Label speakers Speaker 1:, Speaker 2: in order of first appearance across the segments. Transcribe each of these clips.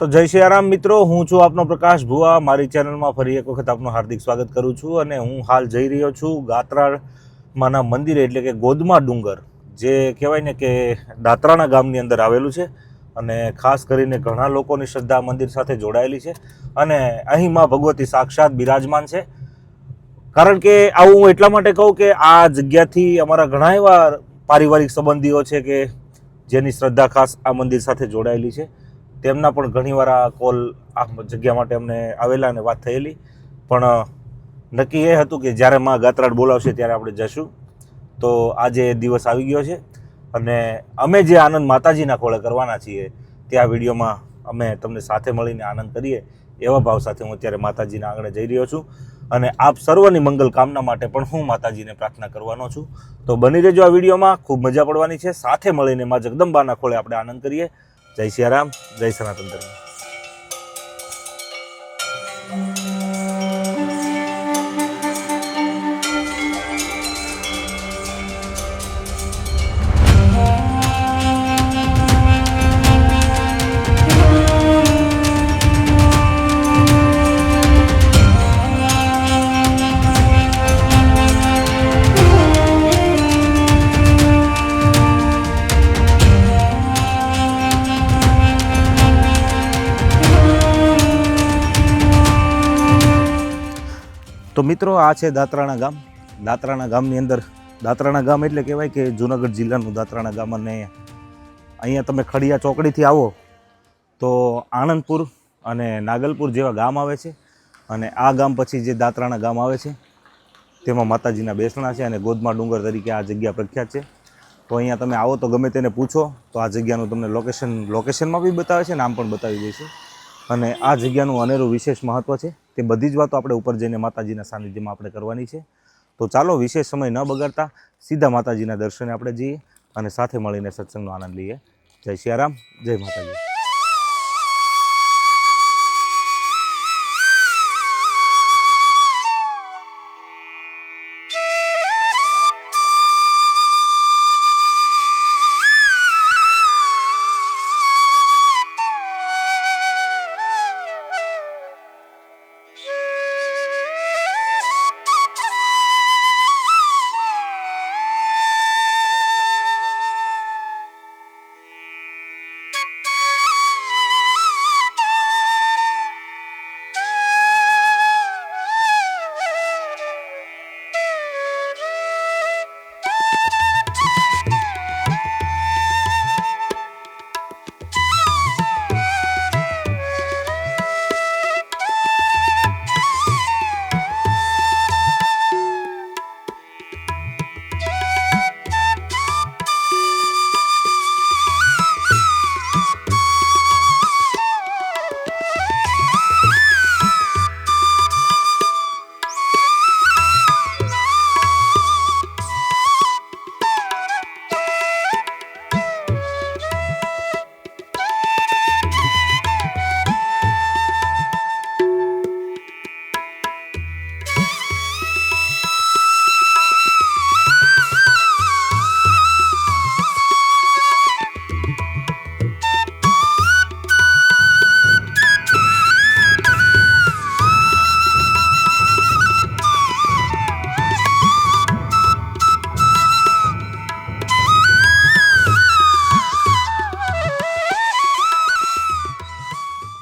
Speaker 1: તો જય શ્રી રામ મિત્રો, હું છું આપનો પ્રકાશ ભુવા. મારી ચેનલમાં ફરી એક વખત આપનું હાર્દિક સ્વાગત કરું છું અને હું હાલ જઈ રહ્યો છું ગાત્રાળમાંના મંદિરે, એટલે કે ગોદમા ડુંગર, જે કહેવાય ને કે દાત્રાણા ગામની અંદર આવેલું છે અને ખાસ કરીને ઘણા લોકોની શ્રદ્ધા મંદિર સાથે જોડાયેલી છે અને અહીં માં ભગવતી સાક્ષાત બિરાજમાન છે. કારણ કે આવું હું એટલા માટે કહું કે આ જગ્યાથી અમારા ઘણા એવા પારિવારિક સંબંધીઓ છે કે જેની શ્રદ્ધા ખાસ આ મંદિર સાથે જોડાયેલી છે. તેમના પણ ઘણીવાર આ કોલ આ જગ્યા માટે અમને આવેલા અને વાત થયેલી. પણ નક્કી એ હતું કે જ્યારે માં ગાત્રાડ બોલાવશે ત્યારે આપણે જશું. તો આજે દિવસ આવી ગયો છે. અને અમે જે આનંદ માતાજીના ખોળે કરવાના છીએ, તે આ વિડીયોમાં અમે તમને સાથે મળીને આનંદ કરીએ, એવા ભાવ સાથે હું અત્યારે માતાજીના આંગણે જઈ રહ્યો છું. અને આપ સર્વની મંગલ કામના માટે પણ હું માતાજીને પ્રાર્થના કરવાનો છું. તો બની રહેજો આ વિડીયોમાં. ખૂબ મજા પડવાની છે. સાથે મળીને માં જગદંબાના ખોળે આપણે આનંદ કરીએ. જય સિયારામ જય સનાતન ધર્મ. મિત્રો, આ છે દાત્રાણા ગામ. દાત્રાણા ગામની અંદર, દાત્રાણા ગામ એટલે કહેવાય કે જૂનાગઢ જિલ્લાનું દાત્રાણા ગામ અને અહીંયા તમે ખડિયા ચોકડીથી આવો તો આણંદપુર અને નાગલપુર જેવા ગામ આવે છે અને આ ગામ પછી જે દાત્રાણા ગામ આવે છે, તેમાં માતાજીના બેસણા છે અને ગોદમા ડુંગર તરીકે આ જગ્યા પ્રખ્યાત છે. તો અહીંયા તમે આવો તો ગમે તેને પૂછો, તો આ જગ્યાનું તમને લોકેશન લોકેશનમાં બી બતાવે છે, નામ પણ બતાવી દેશે અને આ જગ્યાનું અનેરું વિશેષ મહત્ત્વ છે. તે બધી જ વાતો આપણે ઉપર જઈને માતાજીના સાનિધ્યમાં આપણે કરવાની છે. તો ચાલો વિશેષ સમય ન બગાડતા સીધા માતાજીના દર્શને આપણે જઈએ અને સાથે મળીને સત્સંગનો આનંદ લઈએ. જય સિયારામ જય માતાજી.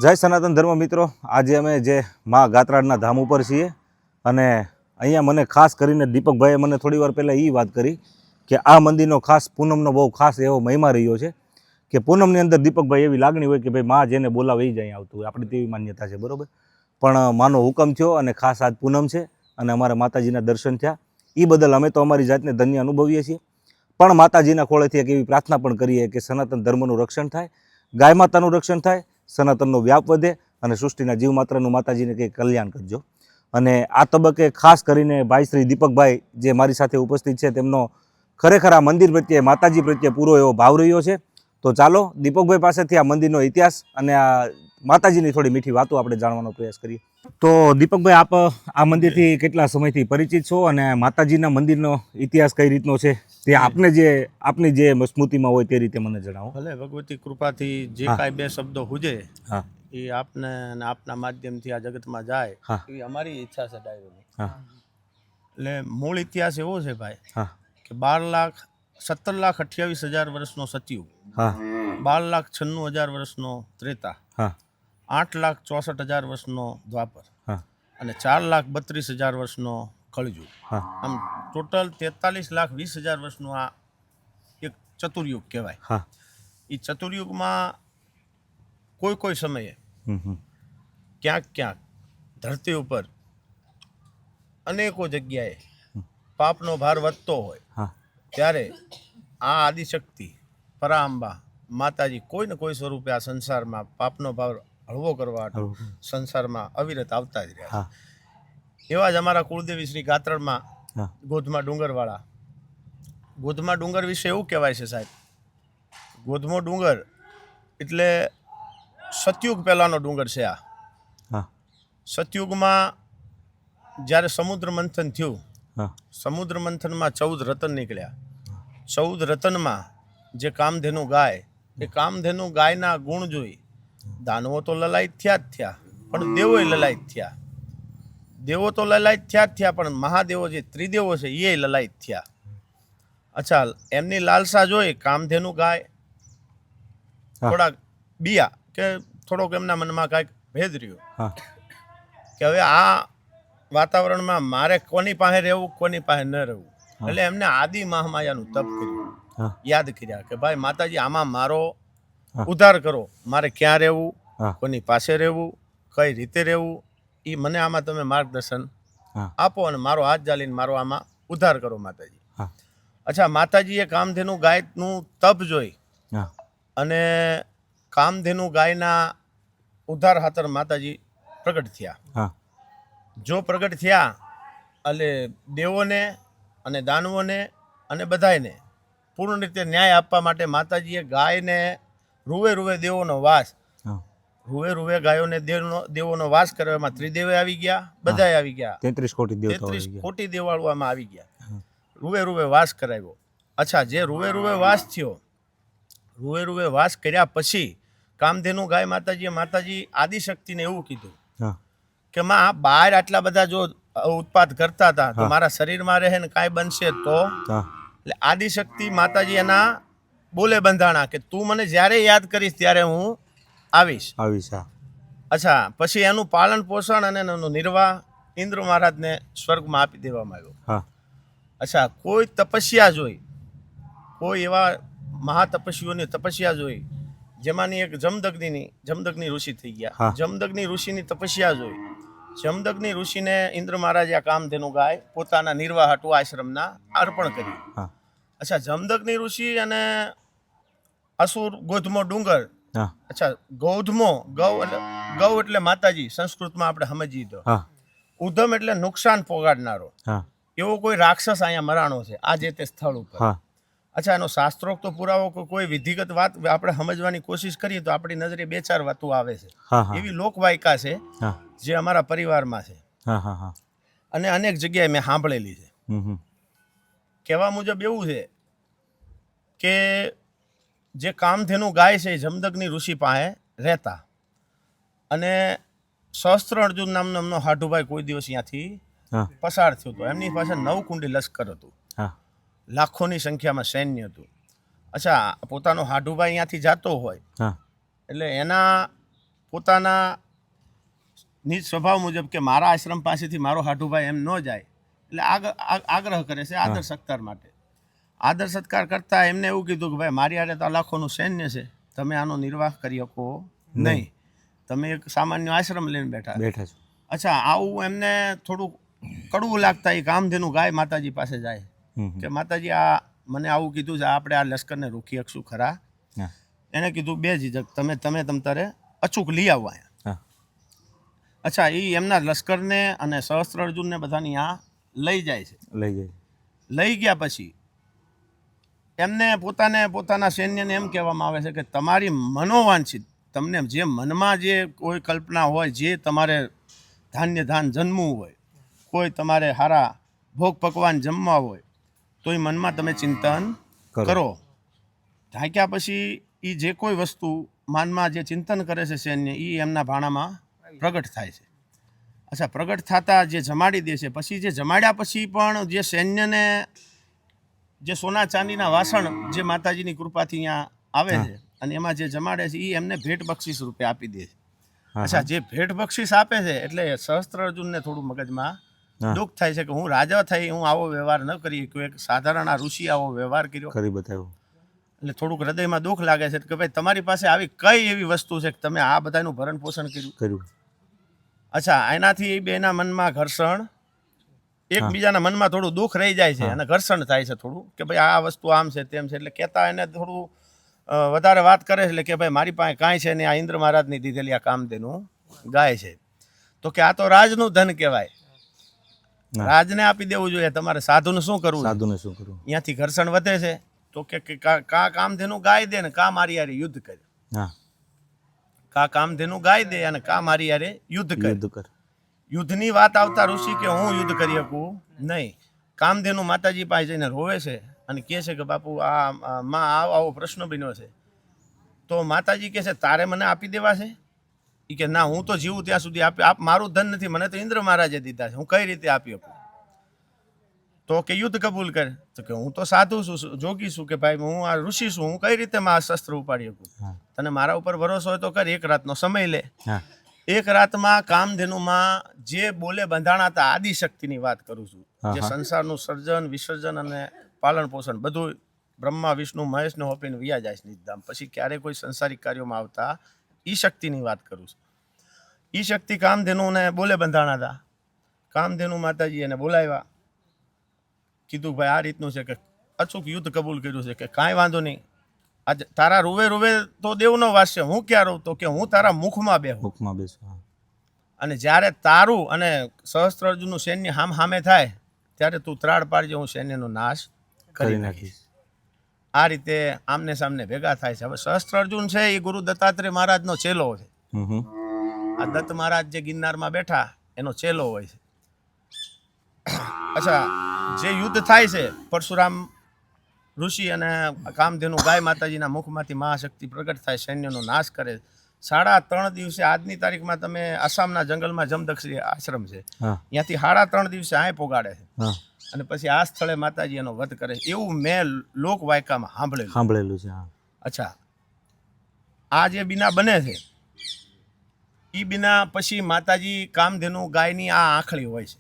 Speaker 1: જય સનાતન ધર્મ મિત્રો. આજે અમે જે મા ગાત્રાડના ધામ ઉપર છીએ અને અહીંયા મને ખાસ કરીને દીપકભાઈએ મને થોડી વાર પહેલાં એ વાત કરી કે આ મંદિરનો ખાસ પૂનમનો બહુ ખાસ એવો મહિમા રહ્યો છે કે પૂનમની અંદર દીપકભાઈ એવી લાગણી હોય કે ભાઈ મા જેને બોલાવે એ જ અહીં આવતું હોય. આપણી તેવી માન્યતા છે, બરાબર? પણ માનો હુકમ થયો અને ખાસ આજ પૂનમ છે અને અમારા માતાજીના દર્શન થયા. એ બદલ અમે તો અમારી જાતને ધન્ય અનુભવીએ છીએ. પણ માતાજીના ખોળેથી એક એવી પ્રાર્થના પણ કરીએ કે સનાતન ધર્મનું રક્ષણ થાય, ગાય માતાનું રક્ષણ થાય સનાતનનો વ્યાપ વધે અને સૃષ્ટિના જીવ માત્રનું માતાજીને કંઈક કલ્યાણ કરજો. અને આ તબક્કે ખાસ કરીને ભાઈ શ્રી દીપકભાઈ જે મારી સાથે ઉપસ્થિત છે, તેમનો ખરેખર આ મંદિર પ્રત્યે, માતાજી પ્રત્યે પૂરો એવો ભાવ રહ્યો છે. તો ચાલો દીપકભાઈ પાસેથી આ મંદિરનો ઇતિહાસ અને આ માતાજીની થોડી મીઠી વાતો આપણે જાણવાનો પ્રયાસ કરીએ. તો દીપકભાઈ આપ આ મંદિરથી કેટલા સમયથી પરિચિત છો અને માતાજીના મંદિરનો ઇતિહાસ કઈ રીતનો છે? તે આપને જે આપની જે સ્મૃતિમાં હોય તે રીતે મને જણાવો.
Speaker 2: ભલે ભગવતી કૃપાથી જે કાંઈ બે શબ્દો હુજે
Speaker 1: હા.
Speaker 2: એ આપને અને આપના માધ્યમથી આ જગતમાં જાય એ અમારી ઈચ્છા છે ડાયરોની. એટલે મૂળ ઇતિહાસ એવો છે ભાઈ કે બાર લાખ સત્તર લાખ અઠ્યાવીસ હજાર વર્ષનો સતયુગ
Speaker 1: હા.
Speaker 2: બાર લાખ છન્નું હજાર વર્ષનો ત્રેતા
Speaker 1: હા.
Speaker 2: આઠ લાખ ચોસઠ હજાર વર્ષનો દ્વાપર
Speaker 1: હા.
Speaker 2: અને ચાર લાખ બત્રીસ હજાર વર્ષનો કળજુ
Speaker 1: હા.
Speaker 2: આમ ટોટલ તેતાલીસ લાખ વીસ હજાર વર્ષનું આ એક ચતુર્યુગ કહેવાય.
Speaker 1: હા.
Speaker 2: એ ચતુર્યુગમાં કોઈ કોઈ સમયે ક્યાંક ક્યાંક ધરતી ઉપર અનેકો જગ્યાએ પાપનો ભાર વધતો હોય
Speaker 1: હા.
Speaker 2: ત્યારે આ આદિશક્તિ પરાંબા માતાજી કોઈ ને કોઈ સ્વરૂપે આ સંસારમાં પાપનો ભાર હળવો કરવા સંસારમાં અવિરત આવતા જ રહ્યા એવા જ અમારા કુળદેવી શ્રી ગાત્રણમાં ગોધમા ડુંગરવાળા. ગોધમા ડુંગર વિશે એવું કહેવાય છે સાહેબ. ગોધમો ડુંગર એટલે સતયુગ પહેલાંનો ડુંગર છે આ. સતયુગમાં જ્યારે સમુદ્ર મંથન થયું સમુદ્ર મંથનમાં ચૌદ રતન નીકળ્યા. ચૌદ રતનમાં જે કામધેનુ ગાય એ કામધેનુ ગાયના ગુણ જોઈ દાનવો તો લલાયત થયા જ થયા પણ દેવોય લલાયત થયા. દેવો તો લલાયત થયા જ થયા પણ મહાદેવો જે ત્રિદેવો છે એ લલાયત થયા. અચ્છા એમની લાલસા જોઈ કામધેનુ ગાય થોડાક બિયા કે થોડોક એમના મનમાં કાંઈક ભેદ રહ્યો. કે હવે આ વાતાવરણમાં મારે કોની પાસે રહેવું કોની પાસે ન રહેવું? એટલે એમને આદિ મહામાયાનું તપ કર્યું. યાદ કર્યા કે ભાઈ માતાજી આમાં મારો
Speaker 1: હા.
Speaker 2: ઉદ્ધાર કરો. મારે ક્યાં રહેવું? કોની પાસે રહેવું? કઈ રીતે રહેવું? એ મને આમાં તમે માર્ગદર્શન આપો અને મારો હાથ જાલીને મારો આમાં ઉદ્ધાર કરો માતાજી. અચ્છા માતાજીએ કામધેનુ ગાયનું તપ જોઈ અને કામધેનુ ગાયના ઉધાર હાતર માતાજી પ્રગટ થયા. જો પ્રગટ થયા એટલે દેવોને અને દાનવોને અને બધાને પૂર્ણ રીતે ન્યાય આપવા માટે માતાજીએ ગાયને રૂવે રૂવે દેવોનો વાસ. રૂવે રૂવે ગાયોને દેવનો દેવોનો વાસ કરવામાં ત્રિદેવે આવી ગયા બધાય આવી ગયા.
Speaker 1: તેત્રીસ કોટી દેવ
Speaker 2: તેત્રીસ
Speaker 1: આવી ગયા.
Speaker 2: કોટી દેવાળવામાં આવી ગયા. રૂવે રૂવે વાસ કરાવ્યો. અચ્છા જે રૂવે રૂવે વાસ થયો રૂવે રૂવે વાસ કર્યા પછી કામધેનુ ગાય માતાજીએ માતાજી આદિશક્તિને એવું કીધું કે માં બહાર આટલા બધા જો ઉત્પાદ કરતા હતા તો મારા શરીરમાં રહે ને કાંઈ બનશે તો? એટલે આદિશક્તિ માતાજી એના બોલે બંધાણા કે તું મને જ્યારે યાદ કરીશ ત્યારે હું આવીશ.
Speaker 1: આવીશ હા.
Speaker 2: અચ્છા પછી એનું પાલન પોષણ અને એનો નિર્વાહ ઇન્દ્ર મહારાજને સ્વર્ગમાં આપી દેવામાં આવ્યો.
Speaker 1: હા.
Speaker 2: અચ્છા કોઈ તપસ્યા જોઈ કોઈ એવા મહાતપસ્વીઓની તપસ્યા જોઈ જેમાંની એક જમદગ્નિની જમદગ્નિ ઋષિ થઈ ગયા. જમદગ્નિ ઋષિની તપસ્યા જોઈ. જમદગ્નિ ઋષિને ઇન્દ્ર મહારાજે આ કામધેનુ ગાય પોતાના નિર્વાહ હટુ આશ્રમના અર્પણ કરી
Speaker 1: હા.
Speaker 2: અચ્છા જમદગ્નિ ઋષિ અને અસુર ગોધમો ડુંગર. અચ્છા ગૌધમો ગૌ એટલે ગૌ એટલે માતાજી સંસ્કૃતમાં આપણે સમજીએ તો. ઉધમ એટલે નુકસાન પોગાડનારો. એવો કોઈ રાક્ષસ અહીંયા મરાણો છે આ જે તે સ્થળ ઉપર. અચ્છા એનો શાસ્ત્રોક્ત પુરાવો કોઈ વિધિગત વાત આપણે સમજવાની કોશિશ કરીએ તો આપણી નજરે બે ચાર વાતો આવે છે. એવી લોકવાયકા છે જે અમારા પરિવારમાં છે. અને અનેક જગ્યાએ મેં સાંભળેલી છે. કહેવા મુજબ એવું છે કે જે કામધેનુ ગાય છે એ જમદગ્નિ ઋષિ પાસે રહેતા. અને સહસ્ત્ર અર્જુન નામનો એમનો હાઢુભાઈ કોઈ દિવસ ત્યાંથી પસાર થયો હતો. એમની પાસે નવ કુંડી લશ્કર હતું. લાખોની સંખ્યામાં સૈન્ય હતું. અચ્છા પોતાનો હાઢુભાઈ અહીંયાથી જાતો હોય એટલે એના પોતાના નિજ સ્વભાવ મુજબ કે મારા આશ્રમ પાસેથી મારો હાઢુભાઈ એમ ન જાય એટલે આગ્રહ કરે છે આદર સત્કાર માટે. આદર સત્કાર કરતા એમને એવું કીધું કે ભાઈ મારી આડે તો આ લાખોનું સૈન્ય છે. તમે આનો નિર્વાહ કરી શકો નહીં. તમે એક સામાન્ય આશ્રમ લઈને બેઠા
Speaker 1: બેઠા છો.
Speaker 2: અચ્છા આવું એમને થોડું કડવું લાગતા એ કામધેનું ગાય માતાજી પાસે જાય. કે માતાજી આ મને આવું કીધું છે આપણે આ લશ્કરને રોકી શકશું ખરા? એને કીધું બે જીજક તમે તમે તમ તારે અચૂક લઈ આવો અહીંયા. અચ્છા એ એમના લશ્કરને અને સહસ્ત્ર અર્જુનને બધાની આ લઈ જાય છે.
Speaker 1: લઈ જાય.
Speaker 2: લઈ ગયા પછી એમને પોતાને પોતાના સૈન્યને એમ કહેવામાં આવે છે કે તમારી મનોવાંછિત તમને જે મનમાં જે કોઈ કલ્પના હોય જે તમારે ધાન્ય ધાન જન્મવું હોય કોઈ તમારે સારા ભોગ પકવાન જમવા હોય તો એ મનમાં તમે ચિંતન
Speaker 1: કરો.
Speaker 2: કરો. ઢાંક્યા પછી એ જે કોઈ વસ્તુ માનમાં જે ચિંતન કરે છે સૈન્ય એ એમના ભાણામાં પ્રગટ થાય છે. અચ્છા પ્રગટ થતા જે જમાડી દે છે પછી જે જમાડ્યા પછી પણ જે સૈન્યને જે સોના ચાંદીના વાસણ જે માતાજીની કૃપાથી અહીંયા આવે છે અને એમાં જે જમાડે છે એ એમને ભેટ બક્ષિસ રૂપે આપી દે છે. અચ્છા જે ભેટ બક્ષિસ આપે છે એટલે સહસ્ત્ર અર્જુનને થોડું મગજમાં. દુઃખ થાય છે કે હું રાજા થઈ હું આવો વ્યવહાર ન કરી શક્યો એક સાધારણ આ ઋષિ આવો વ્યવહાર કર્યો.
Speaker 1: કરી બતાવ્યો.
Speaker 2: એટલે થોડુંક હૃદયમાં દુઃખ લાગે છે કે ભાઈ તમારી પાસે આવી કઈ એવી વસ્તુ છે કે તમે આ બધાનું ભરણ પોષણ કર્યું?
Speaker 1: કર્યું.
Speaker 2: અચ્છા એનાથી બેના મનમાં ઘર્ષણ એકબીજાના મનમાં થોડું દુઃખ રહી જાય છે અને ઘર્ષણ થાય છે થોડું કે ભાઈ આ વસ્તુ આમ છે તેમ છે એટલે કહેતા એને થોડું વધારે વાત કરે છે એટલે કે ભાઈ મારી પાસે કાંઈ છે ને આ ઇન્દ્ર મહારાજની દીધેલી આ કામધેનું ગાય છે. તો કે આ તો રાજનું ધન કહેવાય. રાજને આપી દેવું જોઈએ તમારે સાધુને શું કરવું
Speaker 1: સાધુને શું કરવું?
Speaker 2: અહીંયાથી ઘર્ષણ વધે છે. તો કે કે કા કામ કામધેનું ગાય દે ને કા મારી યારે યુદ્ધ કરે?
Speaker 1: હા.
Speaker 2: કા કામધેનું ગાય દે અને કા મારી યારે યુદ્ધ કરે.
Speaker 1: યુદ્ધ કર.
Speaker 2: યુદ્ધની વાત આવતા ઋષિ કે હું યુદ્ધ કરી શકું? નહીં. કામધેનું માતાજી પાસે જઈને રોવે છે અને કહે છે કે બાપુ આ માં આવો આવો પ્રશ્ન બન્યો છે. તો માતાજી કહે છે તારે મને આપી દેવા છે? એ કે ના હું તો જીવું ત્યાં સુધી આપી આપ મારું ધન નથી મને તો ઇન્દ્ર મહારાજે દીધા છે. હું કઈ રીતે આપી શકું? તો કે યુદ્ધ કબૂલ કરે. તો કે હું તો સાધુ છું જોગી છું કે ભાઈ હું આ ઋષિ છું હું કઈ રીતે માં આ શસ્ત્ર ઉપાડી શકું? તને મારા ઉપર ભરોસો હોય તો કર એક રાતનો સમય લે. એક રાતમાં કામધેનુમાં જે બોલે બંધાણા હતા આદિશક્તિની વાત કરું છું. જે. સંસારનું સર્જન વિસર્જન અને પાલન પોષણ બધું બ્રહ્મા વિષ્ણુ મહેશને હોપીને વિયા જાય છે નિધામ પછી ક્યારે કોઈ સંસારિક કાર્યોમાં આવતા ઈ શક્તિની વાત કરું છું. ઈ શક્તિ કામધેનુને બોલે બંધાણા હતા. કામધેનુ માતાજી એને બોલાવ્યા. કીધું ભાઈ આ રીતનું છે કે અચૂક યુદ્ધ કબૂલ કર્યું છે કે કાંઈ વાંધો નહીં. આજે તારા રૂવે રૂવે તો દેવનો વાસ છે. હું ક્યાં રહું તો કે હું તારા મુખમાં બેહું.
Speaker 1: મુખમાં બેસું
Speaker 2: અને જ્યારે તારું અને સહસ્ત્ર અર્જુનનું સૈન્ય હામ હામે થાય ત્યારે તું ત્રાડ પાડજે હું સૈન્યનો નાશ કરી નાખીશ. આ રીતે આમને સામને ભેગા થાય છે. હવે સહસ્ત્ર અર્જુન છે એ ગુરુ દત્તાત્રેય મહારાજનો ચેલો છે આ દત્ત મહારાજ જે ગિરનારમાં બેઠા એનો ચેલો હોય છે. અચ્છા જે યુદ્ધ થાય છે પરશુરામ ઋષિ અને કામધેનુ ગાય માતાજીના મુખમાંથી મહાશક્તિ પ્રગટ થાય સૈન્યનો નાશ કરે. સાડા ત્રણ દિવસે આજની તારીખમાં તમે આસામના જંગલમાં જમદક્ષી આશ્રમ છે. ત્યાંથી સાડા ત્રણ દિવસે આય પોગાડે છે. અને પછી આ સ્થળે માતાજી એનો વધ કરે એવું મેં લોકવાયકામાં સાંભળેલું.
Speaker 1: સાંભળેલું છે
Speaker 2: અચ્છા. આ જે બીના બને છે એ બીના પછી માતાજી કામધેનુ ગાયની આ આંખળી હોય છે.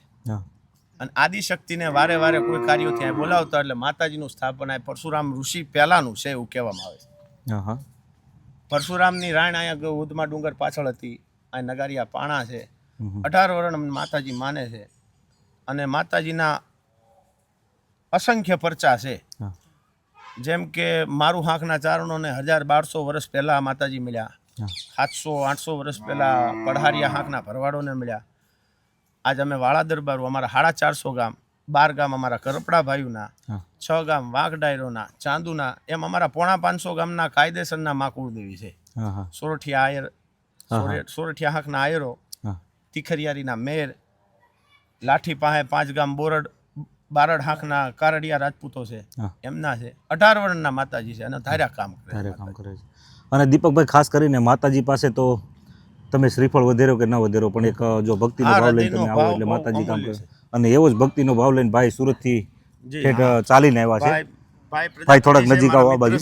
Speaker 2: અને આદિશક્તિને વારે વારે કોઈ કાર્યો ત્યાં બોલાવતા એટલે માતાજીનું સ્થાપન આ પરશુરામ ઋષિ પહેલાનું છે એવું કહેવામાં આવે છે. પરશુરામની રાણ અહીંયા ઉદમા ડુંગર પાછળ હતી. આ નગારિયા પાણા છે. અઢાર વર્ણ માતાજી માને છે. અને માતાજીના અસંખ્ય પરચા છે. જેમ કે મારું હાંકના ચારણોને હજાર બારસો વર્ષ પહેલાં માતાજી મળ્યા. સાતસો આઠસો વર્ષ પહેલાં પઢારિયા હાંકના ભરવાડોને મળ્યા. આજ અમે વાળા દરબારો અમારા સાડા ચારસો ગામ બાર ગામ અમારા કરપડા ભાઈઓના છ ગામ વાંક ડાયરોના ચાંદુના એમ અમારા પોણા પાંચસો ગામના કાયદેસરના માકુળ દેવી છે. સોરઠિયા આયર સોરઠિયા હાંકના આયરો તિખરિયારીના મેર લાઠી પાસે પાંચ ગામ બોરડ બારડ હાંકના કારડિયા રાજપૂતો છે એમના છે. અઢાર વર્ણના માતાજી છે અને ધાર્યા કામ કરે
Speaker 1: કામ કરે છે. અને દીપકભાઈ ખાસ કરીને માતાજી પાસે તો તમે શ્રીફળ વધેરો કે ન વધેરો પણ એક જો ભક્તિનો ભાવ લઈને તમે આવો એટલે માતાજી કામ કરે. અને એવો જ ભક્તિનો ભાવ લઈને ભાઈ સુરતથી ઠેઠ ચાલીને આવ્યા છે.
Speaker 2: ભાઈ
Speaker 1: થોડાક નજીક આવો આ બાજુ.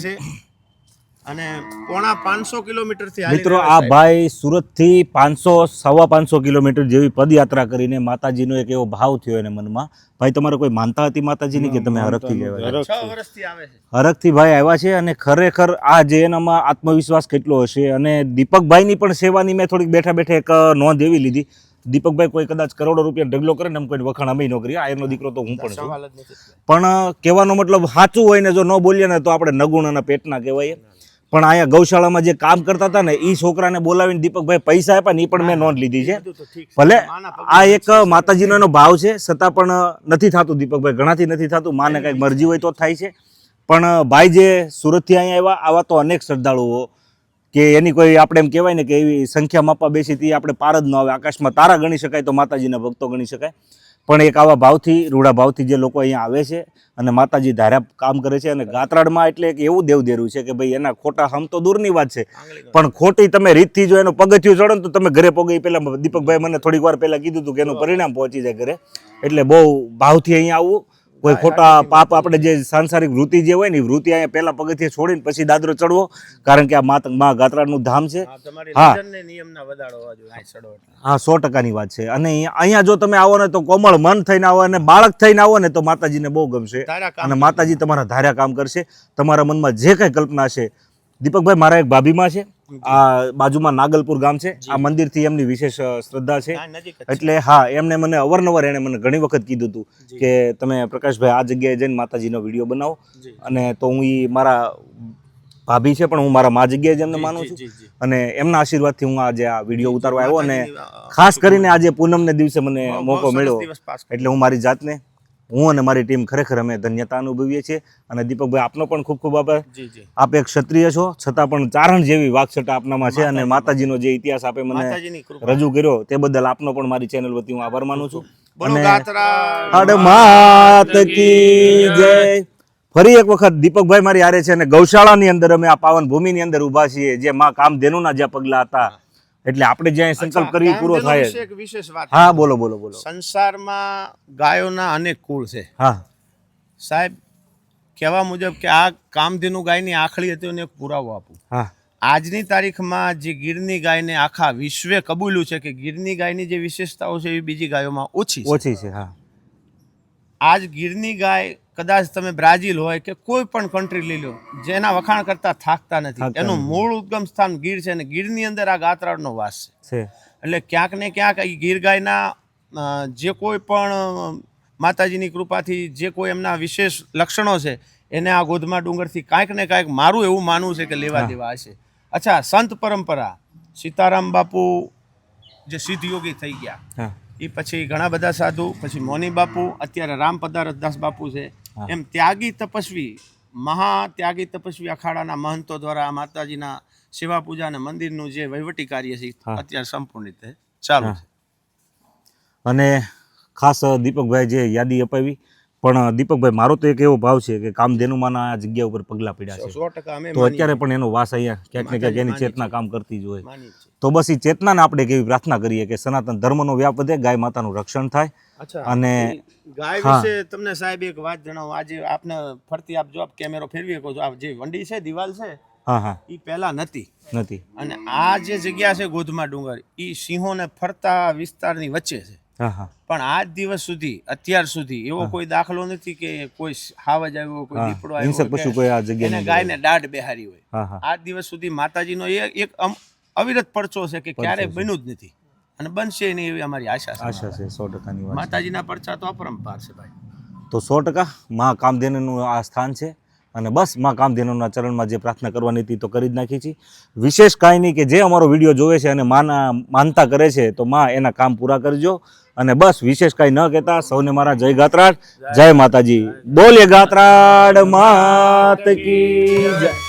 Speaker 2: અને પોણા પાંચસો કિલોમીટરથી
Speaker 1: મિત્રો આ ભાઈ સુરતથી પાંચસો સવા પાંચસો કિલોમીટર જેવી પદયાત્રા કરીને માતાજીનો એક એવો ભાવ થયો એને મનમાં. ભાઈ તમારે કોઈ માનતા હતી માતાજીની કે તમે હરખથી થી
Speaker 2: છ વર્ષથી આવે
Speaker 1: હરખથી ભાઈ આવ્યા છે અને ખરેખર આ જે એનામાં આત્મવિશ્વાસ કેટલો હશે અને દીપકભાઈની પણ સેવાની મેં થોડીક બેઠા બેઠા એક નોંધ એવી લીધી. દીપકભાઈ કોઈ કદાચ કરોડો રૂપિયા ઢગલો કરે ને એમ કોઈ વખાણ અમે ન કરીએ. આયરનો એનો દીકરો તો હું પણ છું. પણ કહેવાનો મતલબ સાચું હોય ને જો ન બોલીએ ને તો આપણે નગુણ અને પેટના કહેવાય. પણ અહીંયા ગૌશાળામાં જે કામ કરતા હતા ને એ છોકરાને બોલાવીને દીપકભાઈ પૈસા આપ્યા ને એ પણ મેં નોંધ લીધી છે. ભલે આ એક માતાજીનો એનો ભાવ છે છતાં પણ નથી થતું દીપકભાઈ ઘણાથી નથી થતું માને કંઈક મરજી હોય તો થાય છે. પણ ભાઈ જે સુરતથી અહીંયા આવ્યા આવા તો અનેક શ્રદ્ધાળુઓ કે એની કોઈ આપણે એમ કહેવાય ને કે એવી સંખ્યા માપવા બેસી તી આપણે પાર જ ન આવે આકાશમાં તારા ગણી શકાય તો માતાજીના ભક્તો ગણી શકાય. પણ એક આવા ભાવથી રૂડા ભાવથી જે લોકો અહીંયા આવે છે અને માતાજી ધાર્યા કામ કરે છે અને ગાતરાડમાં એટલે એક એવું દેવદેરું છે કે ભાઈ એના ખોટા હમ તો દૂરની વાત છે. પણ ખોટી તમે રીતથી જો એનું પગથિયું ચડો ને તો તમે ઘરે પોગી પહેલાં દીપકભાઈ મને થોડીક વાર પહેલાં કીધું હતું કે એનું પરિણામ પહોંચી જાય ઘરે. એટલે બહુ ભાવથી અહીંયા આવવું કોઈ ખોટા પાપ આપણે જે સાંસારિક વૃત્તિ જે હોય ને એ વૃત્તિ અહીંયા પહેલા પગથિયે છોડીને પછી દાદરો ચડવો કારણ કે આ માતંગ મા ગાત્રાનું ધામ છે.
Speaker 2: હા,
Speaker 1: હા. સો ટકાની વાત છે. અને અહીંયા અહીંયા જો તમે આવો ને તો કોમળ મન થઈને આવો અને બાળક થઈને આવો ને તો માતાજીને બહુ ગમશે. અને માતાજી તમારા ધાર્યા કામ કરશે. તમારા મનમાં જે કંઈ કલ્પના છે દીપકભાઈ મારા એક ભાભીમાં છે. આ બાજુમાં નાગલપુર ગામ છે. આ મંદિરથી એમની વિશેષ શ્રદ્ધા છે. એટલે હા એમને મને અવારનવાર એણે મને ઘણી વખત કીધું હતું કે તમે પ્રકાશભાઈ આ જગ્યાએ જઈને માતાજીનો વીડિયો બનાવો. અને તો હું એ મારા ભાભી છે પણ હું મારા મા જગ્યાએ એમને માનું છું. અને એમના આશીર્વાદથી હું આજે આ વીડિયો ઉતારવા આવ્યો અને ખાસ કરીને આજે પૂનમને દિવસે મને મોકો મળ્યો. એટલે હું મારી જાતને હું અને મારી ટીમ ખરેખર અમે ધન્યતા અનુભવીએ છીએ. અને દીપકભાઈ આપનો પણ ખૂબ ખૂબ આભાર.
Speaker 2: જી જી.
Speaker 1: આપ એક ક્ષત્રિય છો છતાં પણ ચારણ જેવી વાક્ષટા આપનામાં છે અને માતાજીનો. જે ઇતિહાસ આપે મને રજૂ કર્યો તે બદલ આપનો પણ મારી ચેનલ વતી હું આભાર માનું છું. અને માત કી જય. ફરી એક વખત દીપકભાઈ મારી આરે છે અને ગૌશાળાની અંદર અમે આ પાવન ભૂમિની અંદર ઊભા છીએ. જે માં કામધેનુના જ્યાં પગલા હતા એટલે આપણે જ્યાં સંકલ્પ કરી પૂરો થાય
Speaker 2: એક વિશેષ વાત
Speaker 1: હા બોલો બોલો બોલો.
Speaker 2: સંસારમાં ગાયોના અનેક કુળ છે.
Speaker 1: હા.
Speaker 2: સાહેબ કહેવા મુજબ કે આ કામધેનુ ગાયની આખડી હતી એને પુરાવો આપું.
Speaker 1: હા.
Speaker 2: આજની તારીખમાં જે ગીરની ગાયને આખા વિશ્વે કબૂલ્યું છે કે ગીરની ગાયની જે વિશેષતાઓ છે એ બીજી ગાયોમાં ઓછી
Speaker 1: ઓછી છે હા.
Speaker 2: આજ ગીરની ગાય કદાચ તમે બ્રાઝિલ હોય કે કોઈ પણ કન્ટ્રી લઈ લો જેના વખાણ કરતા થાકતા નથી. એનું મૂળ ઉદ્ગમ સ્થાન ગીર છે અને ગીરની અંદર આ ગાત્રાળનો વાસ છે. એટલે ક્યાંક ને ક્યાંક એ ગીર ગાયના જે કોઈ પણ માતાજીની કૃપાથી જે કોઈ એમના વિશેષ લક્ષણો છે એને આ ગોધમા ડુંગરથી કાંઈક ને કાંઈક મારું એવું માનવું છે કે લેવા દેવા હશે. અચ્છા સંત પરંપરા. સીતારામ બાપુ જે સિદ્ધયોગી થઈ ગયા. એ પછી ઘણા બધા સાધુ પછી મોની બાપુ અત્યારે રામ પદારથદાસ બાપુ છે. એમ ત્યાગી તપસ્વી મહા ત્યાગી તપસ્વી અખાડાના મહંતો દ્વારા આ માતાજીના સેવા પૂજા અને મંદિરનું જે વહીવટી કાર્ય છે અત્યારે સંપૂર્ણ રીતે ચાલુ.
Speaker 1: અને ખાસ દીપકભાઈ જે યાદી અપાવી પણ દીપકભાઈ મારો તો એક એવો ભાવ છે કે કામધેનુમાંના આ જગ્યા ઉપર પગલા પડ્યા
Speaker 2: છે.
Speaker 1: તો અત્યારે પણ એનો વાસ અહીંયા ક્યાંક ને ક્યાંક એની ચેતના કામ કરતી જ હોય. તો બસ એ ચેતનાને આપણે કેવી પ્રાર્થના કરીએ કે સનાતન ધર્મનો વ્યાપ વધે ગાય માતાનું રક્ષણ થાય અને
Speaker 2: ગાય વિશે તમને સાહેબ એક વાત જણાવું. આજે આપને ફરતી આપ જો આપ કેમેરો ફેરવી શકો છો. આ જે વંડી છે દિવાલ છે
Speaker 1: હા હા.
Speaker 2: એ પહેલા નથી.
Speaker 1: નથી.
Speaker 2: અને આ જે જગ્યા છે ગોધમા ડુંગર એ સિંહોને ફરતા વિસ્તારની વચ્ચે છે.
Speaker 1: હા હા.
Speaker 2: પણ આજ દિવસ સુધી અત્યાર સુધી એવો કોઈ દાખલો નથી કે કોઈ હાવજ આવ્યો કોઈ દીપડો આવ્યો
Speaker 1: પશુ કોઈ આ જગ્યાની
Speaker 2: ગાયને દાઢ બેહારી હોય.
Speaker 1: હા હા.
Speaker 2: આજ દિવસ સુધી માતાજીનો એ એક અવિરત પરચો છે કે ક્યારેય બન્યું જ નથી. અને બનશે નહીં એવી અમારી આશા છે.
Speaker 1: આશા છે સો ટકાની વાત
Speaker 2: માતાજીના પરચા તો અપરંપાર છે ભાઈ.
Speaker 1: તો સો ટકા મા કામધેનુનું આ સ્થાન છે. અને બસ મા કામધેનુના ચરણમાં જે પ્રાર્થના કરવાની હતી તો કરી જ નાખી છે. વિશેષ કાંઈ નહીં કે જે અમારો વીડિયો જોવે છે અને માના માનતા કરે છે તો માં એના કામ પૂરા કરજો. અને બસ વિશેષ કાંઈ ન કહેતા સૌને મારા જય ગાત્રાડ. જય માતાજી. બોલે ગાત્રાડ માત કી જય.